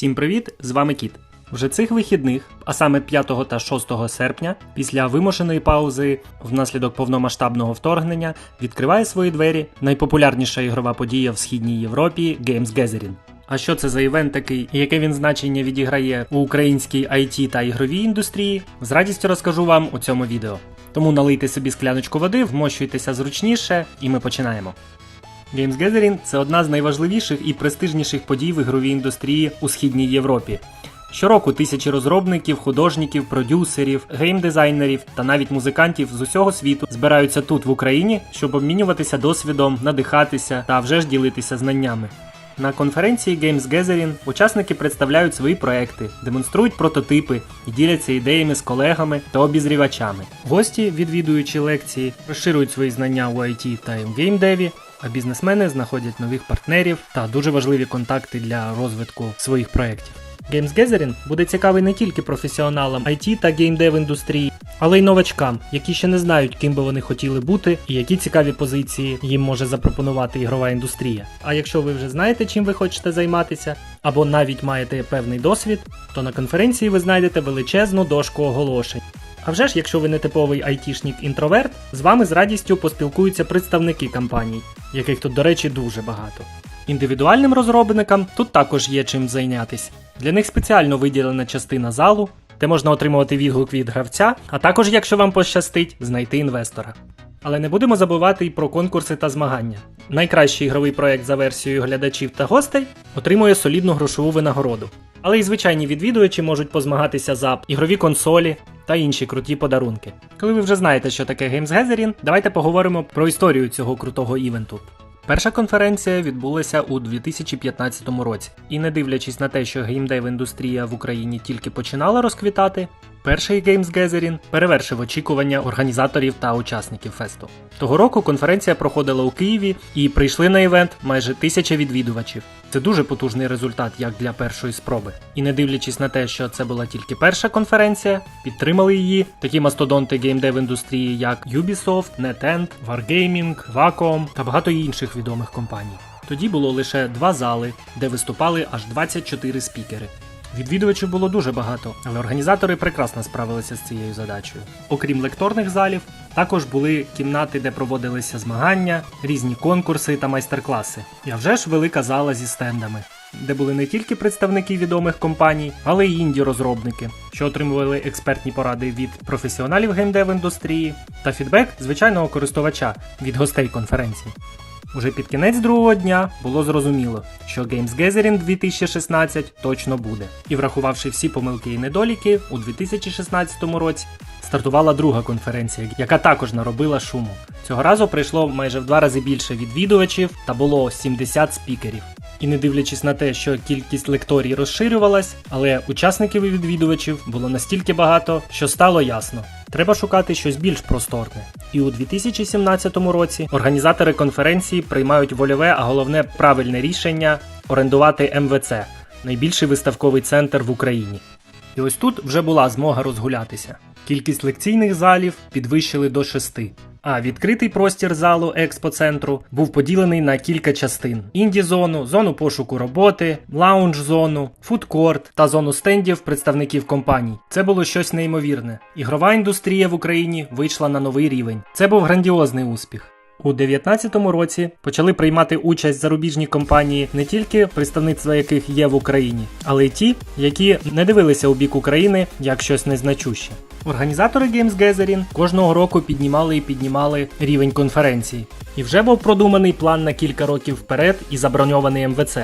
Всім привіт! З вами Кіт. Вже цих вихідних, а саме 5 та 6 серпня, після вимушеної паузи внаслідок повномасштабного вторгнення, відкриває свої двері найпопулярніша ігрова подія в східній Європі Games Gathering. А що це за івент такий і яке він значення відіграє у українській IT та ігровій індустрії, з радістю розкажу вам у цьому відео. Тому налийте собі скляночку води, вмощуйтеся зручніше, і ми починаємо. Games Gathering – це одна з найважливіших і престижніших подій в ігровій індустрії у східній Європі. Щороку тисячі розробників, художників, продюсерів, геймдизайнерів та навіть музикантів з усього світу збираються тут в Україні, щоб обмінюватися досвідом, надихатися та вже ж ділитися знаннями. На конференції Games Gathering учасники представляють свої проекти, демонструють прототипи і діляться ідеями з колегами та обізрівачами. Гості, відвідуючи лекції, розширюють свої знання у IT та геймдеві, а бізнесмени знаходять нових партнерів та дуже важливі контакти для розвитку своїх проєктів. Games Gathering буде цікавий не тільки професіоналам IT та геймдев індустрії, але й новачкам, які ще не знають, ким би вони хотіли бути і які цікаві позиції їм може запропонувати ігрова індустрія. А якщо ви вже знаєте, чим ви хочете займатися, або навіть маєте певний досвід, то на конференції ви знайдете величезну дошку оголошень. А вже ж, якщо ви не типовий айтішнік інтроверт, з вами з радістю поспілкуються представники компаній, яких тут, до речі, дуже багато. Індивідуальним розробникам тут також є чим зайнятися. Для них спеціально виділена частина залу, де можна отримувати відгук від гравця, а також, якщо вам пощастить, знайти інвестора. Але не будемо забувати й про конкурси та змагання. Найкращий ігровий проект за версією глядачів та гостей отримує солідну грошову винагороду. Але й звичайні відвідувачі можуть позмагатися за ігрові консолі та інші круті подарунки. Коли ви вже знаєте, що таке Games Gathering, давайте поговоримо про історію цього крутого івенту. Перша конференція відбулася у 2015 році, і не дивлячись на те, що геймдев індустрія в Україні тільки починала розквітати, перший Games Gathering перевершив очікування організаторів та учасників фесту. Того року конференція проходила у Києві і прийшли на івент майже тисяча відвідувачів. Це дуже потужний результат як для першої спроби. І не дивлячись на те, що це була тільки перша конференція, підтримали її такі мастодонти геймдев індустрії, як Ubisoft, NetEnt, Wargaming, Wacom та багато інших відомих компаній. Тоді було лише два зали, де виступали аж 24 спікери. Відвідувачів було дуже багато, але організатори прекрасно справилися з цією задачею. Окрім лекторних залів, також були кімнати, де проводилися змагання, різні конкурси та майстер-класи. І вже ж велика зала зі стендами, де були не тільки представники відомих компаній, але й інді-розробники, що отримували експертні поради від професіоналів геймдев індустрії та фідбек звичайного користувача від гостей конференції. Уже під кінець другого дня було зрозуміло, що Games Gathering 2016 точно буде. І врахувавши всі помилки і недоліки, у 2016 році стартувала друга конференція, яка також наробила шуму. Цього разу прийшло майже в два рази більше відвідувачів та було 70 спікерів. І не дивлячись на те, що кількість лекторій розширювалась, але учасників і відвідувачів було настільки багато, що стало ясно. Треба шукати щось більш просторне. І у 2017 році організатори конференції приймають вольове, а головне правильне рішення орендувати МВЦ найбільший виставковий центр в Україні. І ось тут вже була змога розгулятися. Кількість лекційних залів підвищили до шести. А відкритий простір залу експоцентру був поділений на кілька частин: інді-зону, зону пошуку роботи, лаунж-зону, фудкорт та зону стендів представників компаній. Це було щось неймовірне. Ігрова індустрія в Україні вийшла на новий рівень. Це був грандіозний успіх. У 2019 році почали приймати участь зарубіжні компанії не тільки представництва яких є в Україні, але й ті, які не дивилися у бік України як щось незначуще. Організатори Games Gathering кожного року піднімали і піднімали рівень конференції. І вже був продуманий план на кілька років вперед і заброньований МВЦ.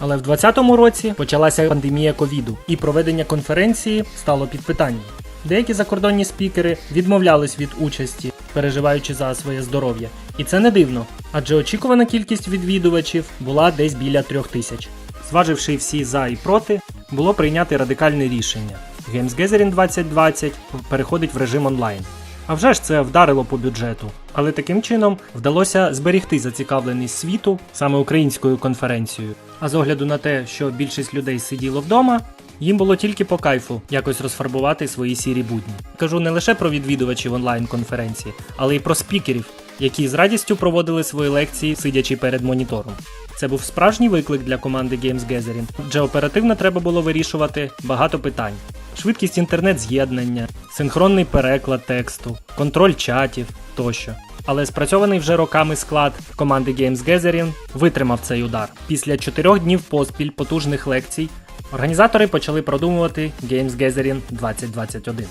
Але в 2020 році почалася пандемія ковіду, і проведення конференції стало під питанням. Деякі закордонні спікери відмовлялись від участі, переживаючи за своє здоров'я. І це не дивно, адже очікувана кількість відвідувачів була десь біля трьох тисяч. Зваживши всі за і проти, було прийняти радикальне рішення. Games Gathering 2020 переходить в режим онлайн. А вже ж це вдарило по бюджету. Але таким чином вдалося зберігти зацікавленість світу саме українською конференцією. А з огляду на те, що більшість людей сиділо вдома, їм було тільки по кайфу якось розфарбувати свої сірі будні. Кажу не лише про відвідувачів онлайн-конференції, але й про спікерів, які з радістю проводили свої лекції, сидячи перед монітором. Це був справжній виклик для команди Games Gathering, адже оперативно треба було вирішувати багато питань: швидкість інтернет-з'єднання, синхронний переклад тексту, контроль чатів тощо. Але спрацьований вже роками склад команди Games Gathering витримав цей удар. Після чотирьох днів поспіль потужних лекцій організатори почали продумувати Games Gathering 2021.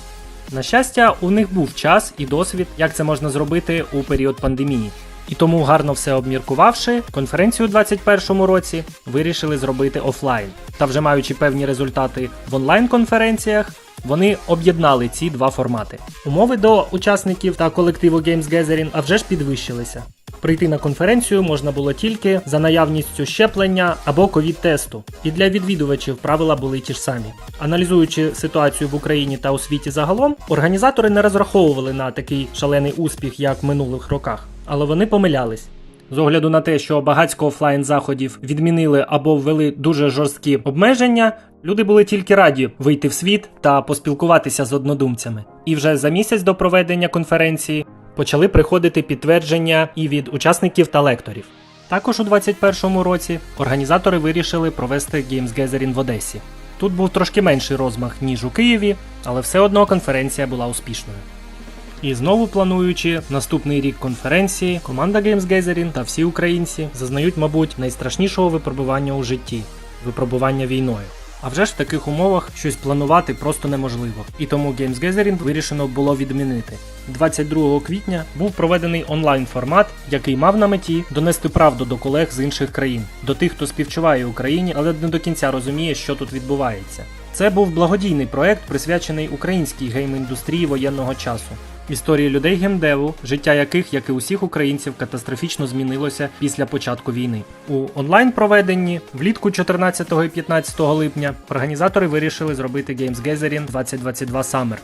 На щастя, у них був час і досвід, як це можна зробити у період пандемії. І тому, гарно все обміркувавши, конференцію у 2021 році вирішили зробити офлайн. Та вже маючи певні результати в онлайн-конференціях, вони об'єднали ці два формати. Умови до учасників та колективу Games Gathering а вже ж підвищилися. Прийти на конференцію можна було тільки за наявністю щеплення або ковід-тесту. І для відвідувачів правила були ті ж самі. Аналізуючи ситуацію в Україні та у світі загалом, організатори не розраховували на такий шалений успіх, як в минулих роках, але вони помилялись. З огляду на те, що багатько офлайн заходів відмінили або ввели дуже жорсткі обмеження, люди були тільки раді вийти в світ та поспілкуватися з однодумцями. І вже за місяць до проведення конференції почали приходити підтвердження і від учасників та лекторів. Також у 2021 році організатори вирішили провести Games Gathering в Одесі. Тут був трошки менший розмах, ніж у Києві, але все одно конференція була успішною. І знову плануючи наступний рік конференції, команда Games Gathering та всі українці зазнають, мабуть, найстрашнішого випробування у житті випробування війною. А вже ж в таких умовах щось планувати просто неможливо. І тому Games Gathering вирішено було відмінити. 22 квітня був проведений онлайн формат, який мав на меті донести правду до колег з інших країн, до тих, хто співчуває Україні, але не до кінця розуміє, що тут відбувається. Це був благодійний проект, присвячений українській гейм-індустрії воєнного часу. Історії людей геймдеву, життя яких, як і усіх українців, катастрофічно змінилося після початку війни. У онлайн проведенні влітку 14 і 15 липня організатори вирішили зробити Games Gathering 2022 Summer,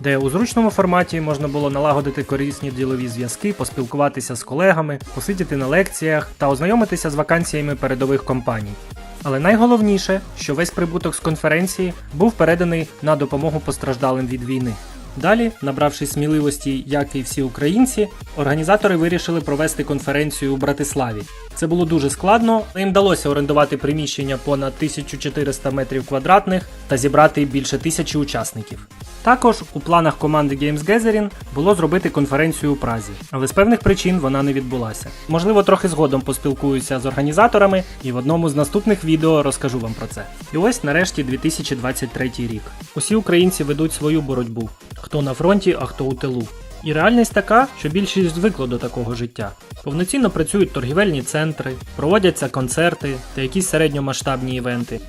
де у зручному форматі можна було налагодити корисні ділові зв'язки, поспілкуватися з колегами, посидіти на лекціях та ознайомитися з вакансіями передових компаній. Але найголовніше, що весь прибуток з конференції був переданий на допомогу постраждалим від війни. Далі, набравши сміливості, як і всі українці, організатори вирішили провести конференцію у Братиславі. Це було дуже складно, їм вдалося орендувати приміщення понад 1400 метрів квадратних та зібрати більше тисячі учасників. Також у планах команди Games Gathering було зробити конференцію у Празі, але з певних причин вона не відбулася. Можливо, трохи згодом поспілкуюся з організаторами і в одному з наступних відео розкажу вам про це. І ось нарешті 2023 рік. Усі українці ведуть свою боротьбу, хто на фронті, а хто у тилу. І реальність така, що більшість звикла до такого життя. Повноцінно працюють торгівельні центри, проводяться концерти та якісь середньомасштабні івенти.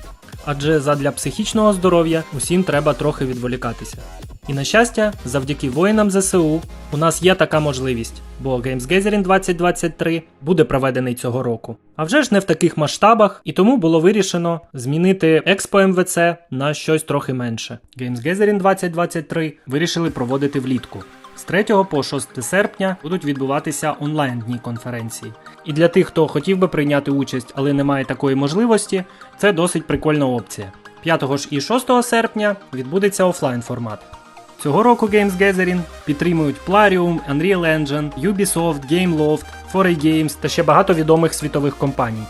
Адже задля психічного здоров'я усім треба трохи відволікатися. І на щастя, завдяки воїнам ЗСУ у нас є така можливість, бо Games Gathering 2023 буде проведений цього року. А вже ж не в таких масштабах, і тому було вирішено змінити Експо МВЦ на щось трохи менше. Games Gathering 2023 вирішили проводити влітку. З 3 по 6 серпня будуть відбуватися онлайн дні конференції. І для тих, хто хотів би прийняти участь, але не має такої можливості, це досить прикольна опція. 5 ж і 6 серпня відбудеться офлайн формат. Цього року Games Gathering підтримують Plarium, Unreal Engine, Ubisoft, Gameloft, 4A Games та ще багато відомих світових компаній.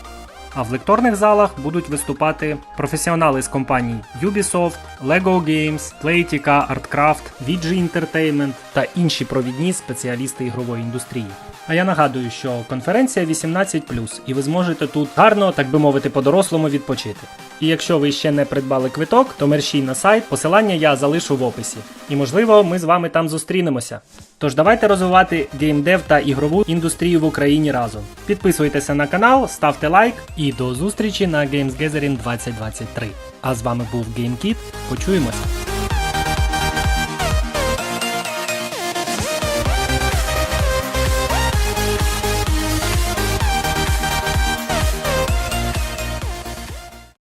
А в лекторних залах будуть виступати професіонали з компаній Ubisoft, Lego Games, Playtika, Artcraft, VG Entertainment та інші провідні спеціалісти ігрової індустрії. А я нагадую, що конференція 18, і ви зможете тут гарно, так би мовити, по-дорослому відпочити. І якщо ви ще не придбали квиток, то мерщій на сайт, посилання я залишу в описі. І можливо, ми з вами там зустрінемося. Тож давайте розвивати геймдев та ігрову індустрію в Україні разом. Підписуйтеся на канал, ставте лайк і до зустрічі на Games Gathering 2023. А з вами був GameKit. Почуємося!